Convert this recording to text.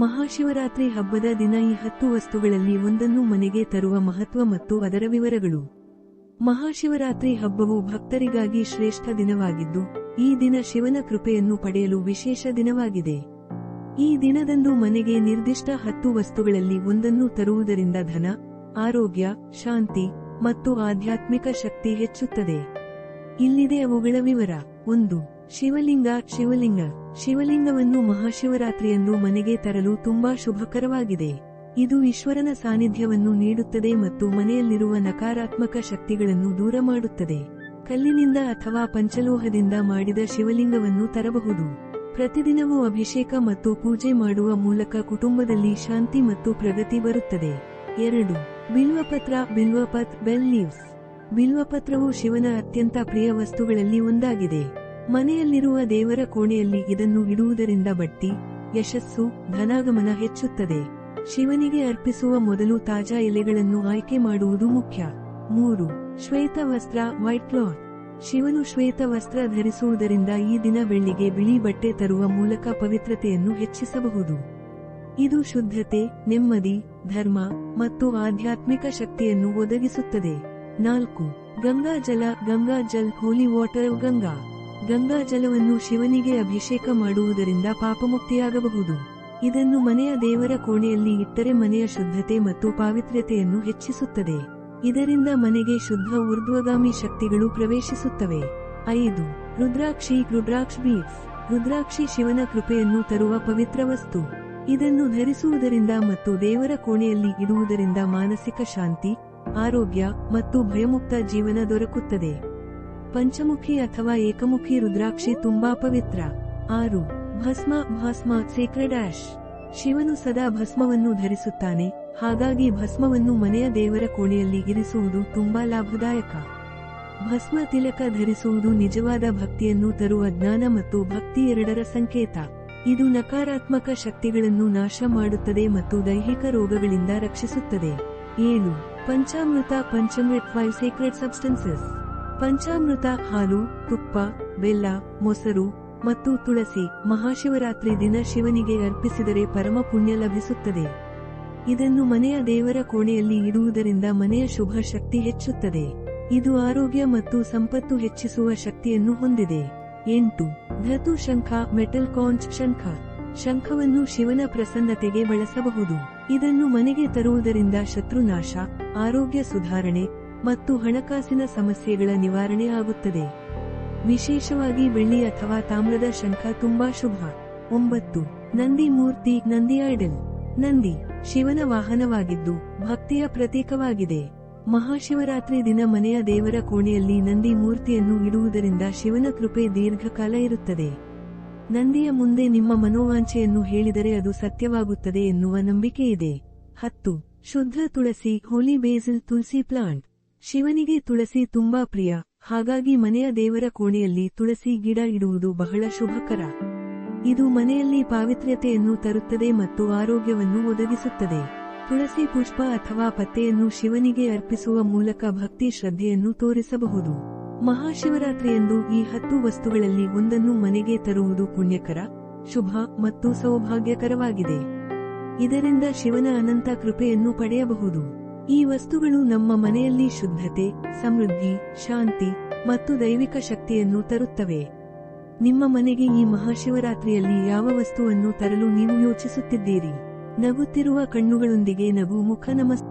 ಮಹಾಶಿವರಾತ್ರಿ ಹಬ್ಬದ ದಿನ ಈ ಹತ್ತು ವಸ್ತುಗಳಲ್ಲಿ ಒಂದನ್ನು ಮನೆಗೆ ತರುವ ಮಹತ್ವ ಮತ್ತು ಅದರ ವಿವರಗಳು. ಮಹಾಶಿವರಾತ್ರಿ ಹಬ್ಬವು ಭಕ್ತರಿಗಾಗಿ ಶ್ರೇಷ್ಠ ದಿನವಾಗಿದ್ದು, ಈ ದಿನ ಶಿವನ ಕೃಪೆಯನ್ನು ಪಡೆಯಲು ವಿಶೇಷ ದಿನವಾಗಿದೆ. ಈ ದಿನದಂದು ಮನೆಗೆ ನಿರ್ದಿಷ್ಟ ಹತ್ತು ವಸ್ತುಗಳಲ್ಲಿ ಒಂದನ್ನು ತರುವುದರಿಂದ ಧನ, ಆರೋಗ್ಯ, ಶಾಂತಿ ಮತ್ತು ಆಧ್ಯಾತ್ಮಿಕ ಶಕ್ತಿ ಹೆಚ್ಚುತ್ತದೆ. ಇಲ್ಲಿದೆ ಅವುಗಳ ವಿವರ. ಒಂದು. ಶಿವಲಿಂಗ ಶಿವಲಿಂಗ. ಶಿವಲಿಂಗವನ್ನು ಮಹಾಶಿವರಾತ್ರಿಯಂದು ಮನೆಗೆ ತರಲು ತುಂಬಾ ಶುಭಕರವಾಗಿದೆ. ಇದು ಈಶ್ವರನ ಸಾನ್ನಿಧ್ಯವನ್ನು ನೀಡುತ್ತದೆ ಮತ್ತು ಮನೆಯಲ್ಲಿರುವ ನಕಾರಾತ್ಮಕ ಶಕ್ತಿಗಳನ್ನು ದೂರ ಮಾಡುತ್ತದೆ. ಕಲ್ಲಿನಿಂದ ಅಥವಾ ಪಂಚಲೋಹದಿಂದ ಮಾಡಿದ ಶಿವಲಿಂಗವನ್ನು ತರಬಹುದು. ಪ್ರತಿದಿನವೂ ಅಭಿಷೇಕ ಮತ್ತು ಪೂಜೆ ಮಾಡುವ ಮೂಲಕ ಕುಟುಂಬದಲ್ಲಿ ಶಾಂತಿ ಮತ್ತು ಪ್ರಗತಿ ಬರುತ್ತದೆ. ಎರಡು. ಬಿಲ್ವಪತ್ರ, ಬಿಲ್ವಪತ್, ಬೆಲ್ ಲೀವ್ಸ್. ಬಿಲ್ವಪತ್ರವು ಶಿವನ ಅತ್ಯಂತ ಪ್ರಿಯ ವಸ್ತುಗಳಲ್ಲಿ ಒಂದಾಗಿದೆ. ಮನೆಯಲ್ಲಿರುವ ದೇವರ ಕೋಣೆಯಲ್ಲಿ ಇದನ್ನು ಇಡುವುದರಿಂದ ಬಟ್ಟಿ, ಯಶಸ್ಸು, ಧನಾಗಮನ ಹೆಚ್ಚುತ್ತದೆ. ಶಿವನಿಗೆ ಅರ್ಪಿಸುವ ಮೊದಲು ತಾಜಾ ಎಲೆಗಳನ್ನು ಆಯ್ಕೆ ಮಾಡುವುದು ಮುಖ್ಯ. ಮೂರು, ಶ್ವೇತ ವಸ್ತ್ರ, ವೈಟ್ ಕ್ಲಾತ್. ಶಿವನು ಶ್ವೇತ ವಸ್ತ್ರ ಧರಿಸುವುದರಿಂದ ಈ ದಿನ ಬೆಳ್ಳಿಗೆ ಬಿಳಿ ಬಟ್ಟೆ ತರುವ ಮೂಲಕ ಪವಿತ್ರತೆಯನ್ನು ಹೆಚ್ಚಿಸಬಹುದು. ಇದು ಶುದ್ಧತೆ, ನೆಮ್ಮದಿ, ಧರ್ಮ ಮತ್ತು ಆಧ್ಯಾತ್ಮಿಕ ಶಕ್ತಿಯನ್ನು ಒದಗಿಸುತ್ತದೆ. ನಾಲ್ಕು, ಗಂಗಾ ಜಲ, ಗಂಗಾ ಜಲ್ ಹೋಲಿ ವಾಟರ್ ಗಂಗಾ. ಗಂಗಾ ಜಲವನ್ನು ಶಿವನಿಗೆ ಅಭಿಷೇಕ ಮಾಡುವುದರಿಂದ ಪಾಪಮುಕ್ತಿಯಾಗಬಹುದು. ಇದನ್ನು ಮನೆಯ ದೇವರ ಕೋಣೆಯಲ್ಲಿ ಇಟ್ಟರೆ ಮನೆಯ ಶುದ್ಧತೆ ಮತ್ತು ಪಾವಿತ್ರ್ಯತೆಯನ್ನು ಹೆಚ್ಚಿಸುತ್ತದೆ. ಇದರಿಂದ ಮನೆಗೆ ಶುದ್ಧ ಊರ್ಧ್ವಗಾಮಿ ಶಕ್ತಿಗಳು ಪ್ರವೇಶಿಸುತ್ತವೆ. ಐದು, ರುದ್ರಾಕ್ಷಿ, ರುದ್ರಾಕ್ಷ ಬೀಫ್ ರುದ್ರಾಕ್ಷಿ ಶಿವನ ಕೃಪೆಯನ್ನು ತರುವ ಪವಿತ್ರ ವಸ್ತು. ಇದನ್ನು ಧರಿಸುವುದರಿಂದ ಮತ್ತು ದೇವರ ಕೋಣೆಯಲ್ಲಿ ಇಡುವುದರಿಂದ ಮಾನಸಿಕ ಶಾಂತಿ, ಆರೋಗ್ಯ ಮತ್ತು ಭಯಮುಕ್ತ ಜೀವನ ದೊರಕುತ್ತದೆ. ಪಂಚಮುಖಿ ಅಥವಾ ಏಕಮುಖಿ ರುದ್ರಾಕ್ಷಿ ತುಂಬಾ ಪವಿತ್ರ. ಆರು, ಭಸ್ಮ ಭಸ್ಮ ಸೇಕ್ರೆಡ್ ಆಶ್ ಶಿವನು ಸದಾ ಭಸ್ಮವನ್ನು ಧರಿಸುತ್ತಾನೆ, ಹಾಗಾಗಿ ಭಸ್ಮವನ್ನು ಮನೆಯ ದೇವರ ಕೋಣೆಯಲ್ಲಿ ಇರಿಸುವುದು ತುಂಬಾ ಲಾಭದಾಯಕ. ಭಸ್ಮ ತಿಲಕ ಧರಿಸುವುದು ನಿಜವಾದ ಭಕ್ತಿಯನ್ನು ತರುವ ಜ್ಞಾನ ಮತ್ತು ಭಕ್ತಿ ಎರಡರ ಸಂಕೇತ. ಇದು ನಕಾರಾತ್ಮಕ ಶಕ್ತಿಗಳನ್ನು ನಾಶ ಮಾಡುತ್ತದೆ ಮತ್ತು ದೈಹಿಕ ರೋಗಗಳಿಂದ ರಕ್ಷಿಸುತ್ತದೆ. ಏಳು, ಪಂಚಾಮೃತ, ಪಂಚಮೃತ್ ಫೈವ್ ಸೀಕ್ರೆಟ್ ಸಬ್ಸ್ಟೆನ್ಸಸ್ ಪಂಚಾಮೃತ, ಹಾಲು, ತುಪ್ಪ, ಬೆಲ್ಲ, ಮೊಸರು ಮತ್ತು ತುಳಸಿ ಮಹಾಶಿವರಾತ್ರಿ ದಿನ ಶಿವನಿಗೆ ಅರ್ಪಿಸಿದರೆ ಪರಮ ಪುಣ್ಯ ಲಭಿಸುತ್ತದೆ. ಇದನ್ನು ಮನೆಯ ದೇವರ ಕೋಣೆಯಲ್ಲಿ ಇಡುವುದರಿಂದ ಮನೆಯ ಶುಭ ಶಕ್ತಿ ಹೆಚ್ಚುತ್ತದೆ. ಇದು ಆರೋಗ್ಯ ಮತ್ತು ಸಂಪತ್ತು ಹೆಚ್ಚಿಸುವ ಶಕ್ತಿಯನ್ನು ಹೊಂದಿದೆ. ಎಂಟು. ಧತು ಶಂಖ, ಮೆಟಲ್ ಕಾಂಚ್ ಶಂಖ. ಶಂಖವನ್ನು ಶಿವನ ಪ್ರಸನ್ನತೆಗೆ ಬಳಸಬಹುದು. ಇದನ್ನು ಮನೆಗೆ ತರುವುದರಿಂದ ಶತ್ರುನಾಶ, ಆರೋಗ್ಯ ಸುಧಾರಣೆ ಮತ್ತು ಹಣಕಾಸಿನ ಸಮಸ್ಯೆಗಳ ನಿವಾರಣೆ ಆಗುತ್ತದೆ. ವಿಶೇಷವಾಗಿ ಬೆಳ್ಳಿ ಅಥವಾ ತಾಮ್ರದ ಶಂಖ ತುಂಬಾ ಶುಭ. ಒಂಬತ್ತು, ನಂದಿ ಮೂರ್ತಿ, ನಂದಿ ಐಡಲ್. ನಂದಿ, ಶಿವನ ವಾಹನವಾಗಿದ್ದು, ಭಕ್ತಿಯ ಪ್ರತೀಕವಾಗಿದೆ. ಮಹಾಶಿವರಾತ್ರಿ ದಿನ ಮನೆಯ ದೇವರ ಕೋಣೆಯಲ್ಲಿ ನಂದಿ ಮೂರ್ತಿಯನ್ನು ಇಡುವುದರಿಂದ ಶಿವನ ಕೃಪೆ ದೀರ್ಘಕಾಲ ಇರುತ್ತದೆ. ನಂದಿಯ ಮುಂದೆ ನಿಮ್ಮ ಮನೋವಾಂಛೆಯನ್ನು ಹೇಳಿದರೆ ಅದು ಸತ್ಯವಾಗುತ್ತದೆ ಎನ್ನುವ ಇದೆ. ಹತ್ತು, ಶುದ್ಧ ತುಳಸಿ, ಹೋಲಿ ಬೇಸಿಲ್ ತುಳಸಿ ಪ್ಲಾಂಟ್. ಶಿವನಿಗೆ ತುಳಸಿ ತುಂಬಾ ಪ್ರಿಯ. ಹಾಗಾಗಿ ಮನೆಯ ದೇವರ ಕೋಣೆಯಲ್ಲಿ ತುಳಸಿ ಗಿಡ ಇಡುವುದು ಬಹಳ ಶುಭಕರ. ಇದು ಮನೆಯಲ್ಲಿ ಪಾವಿತ್ರ್ಯತೆಯನ್ನು ತರುತ್ತದೆ ಮತ್ತು ಆರೋಗ್ಯವನ್ನು ಒದಗಿಸುತ್ತದೆ. ತುಳಸಿ ಪುಷ್ಪ ಅಥವಾ ಪತ್ತೆಯನ್ನು ಶಿವನಿಗೆ ಅರ್ಪಿಸುವ ಮೂಲಕ ಭಕ್ತಿ ಶ್ರದ್ಧೆಯನ್ನು ತೋರಿಸಬಹುದು. ಮಹಾಶಿವರಾತ್ರಿಯಂದು ಈ ಹತ್ತು ವಸ್ತುಗಳಲ್ಲಿ ಒಂದನ್ನು ಮನೆಗೆ ತರುವುದು ಪುಣ್ಯಕರ, ಶುಭ ಮತ್ತು ಸೌಭಾಗ್ಯಕರವಾಗಿದೆ. ಇದರಿಂದ ಶಿವನ ಅನಂತ ಕೃಪೆಯನ್ನು ಪಡೆಯಬಹುದು. ಈ ವಸ್ತುಗಳು ನಮ್ಮ ಮನೆಯಲ್ಲಿ ಶುದ್ಧತೆ, ಸಮೃದ್ಧಿ, ಶಾಂತಿ ಮತ್ತು ದೈವಿಕ ಶಕ್ತಿಯನ್ನು ತರುತ್ತವೆ. ನಿಮ್ಮ ಮನೆಗೆ ಈ ಮಹಾಶಿವರಾತ್ರಿಯಲ್ಲಿ ಯಾವ ವಸ್ತುವನ್ನು ತರಲು ನೀವು ಯೋಚಿಸುತ್ತಿದ್ದೀರಿ? ನಗುತ್ತಿರುವ ಕಣ್ಣುಗಳೊಂದಿಗೆ ನಗು ಮುಖ ನಮಸ್